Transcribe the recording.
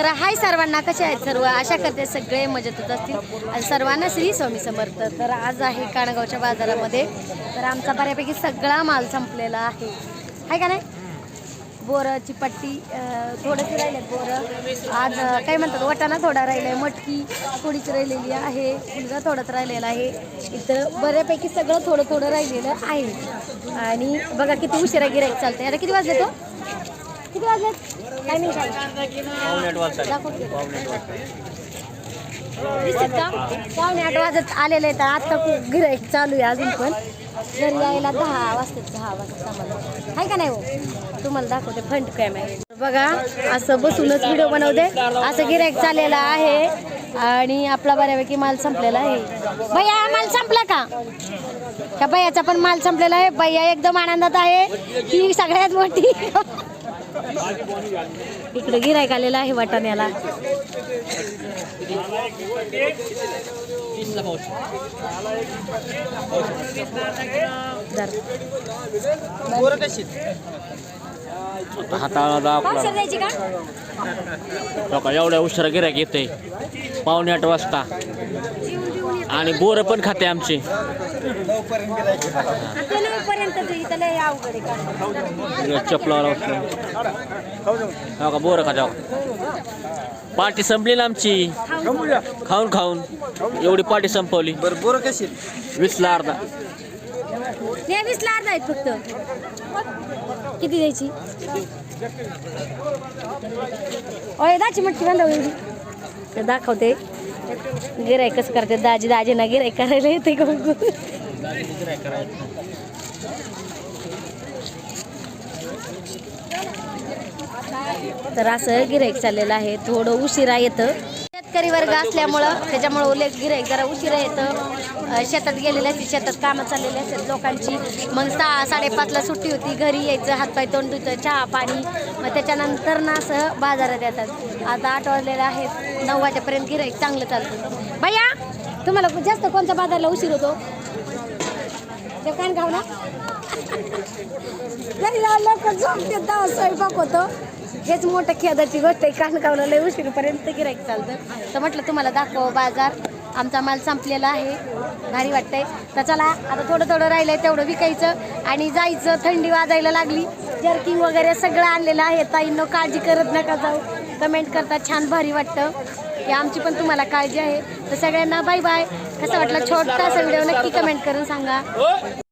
तर हाय सर्वांना कसे आहेत सर्व? आशा करते सगळे मजेतच असतील. आणि सर्वांना श्री स्वामी समर्थ. तर आज आहे काणगावच्या बाजारामध्ये. तर आमचा बऱ्यापैकी सगळा माल संपलेला आहे. आहे का नाही? बोरची पट्टी थोडंसं राहिलं बोरं. आज काय म्हणतात वटाणा थोडा राहिलाय मटकी थोडीच राहिलेली आहे. मुलगा थोडंच राहिलेला आहे. इथं बऱ्यापैकी सगळं थोडं थोडं राहिलेलं आहे. आणि बघा किती उशिरा गिऱ्हाईक चालतं आहे आता किती वाजले तो हो? किती वाजलेत? टायमिंग काय की. पावणे आठ वाजत. आलेले आहेत. आता खूप गिराईक चालू आहे अजून पण. घरी यायला दहा वाजतात दहा वाजता आम्हाला. आहे का नाही हो? तुम्हाला दाखवते फ्रंट कॅमेरा बघा असं बसूनच व्हिडिओ बनवते. असं गिराईक चाललेला आहे. आणि आपला बऱ्यापैकी माल संपलेला आहे. भैया माल संपला का? त्या भैयाचा पण माल संपलेला आहे. भैया एकदम आनंदात आहे. ही सगळ्यात मोठी इकडे गिरायक आलेला आहे वाटाण्याला. हाताळा द्यायची का? लोक एवढ्या उशिरा गिरायक येते पावणे आठ वाजता. आणि बोरं पण खाते आमची. का चपलावर हो का बोरं खाते पार्टी संपली ना आमची. खाऊन खाऊन. एवढी पार्टी संपवली. बरं बोरं कशी वीसला अर्धा. नाही वीसला अर्धा आहेत फक्त. किती द्यायची? दाची मटकी बांधा एवढी तर दाखवते. गिरायकच करते. दाजी दाजीना गिराय करायला येते का तर असं गिराईक चाललेलं आहे. थोडं उशिरा येतं. शेतकरी वर्ग असल्यामुळं त्याच्यामुळं उल्लेख गिराईक जरा उशिरा येतं. शेतात गेलेले असते शेतात कामं चाललेली असतात लोकांची. मग सहा साडेपाचला सुट्टी होती घरी यायचं हातपाय तोंड धुतं चहा पाणी. मग त्याच्यानंतर ना असं बाजारात येतात. आता आठ वाजलेलं आहे नऊ वाजेपर्यंत गिराईक चांगलं चालतं. भैया तुम्हाला जास्त कोणत्या बाजारला उशीर होतो? ते कान गाव ना घरी लोक झोपते तेव्हा स्वयंपाक होतो. हेच मोठं खेदाची गोष्ट आहे. कानगावला लय उशीरपर्यंत गिरायक चालतं. तर म्हटलं तुम्हाला दाखव बाजार. आमचा माल संपलेला आहे. भारी वाटतंय. तर चला आता थोडं थोडं राहिलंय तेवढं विकायचं आणि जायचं. थंडी वाजायला लागली. जर्किंग वगैरे सगळं आणलेलं आहे. ताईंनो काळजी करत नका जाऊ. कमेंट करता छान भारी वाटतं. की आमची पण तुम्हाला काळजी आहे. तर सगळ्यांना बाय बाय कसं वाटलं? छोटासा व्हिडिओ नक्की कमेंट करून सांगा.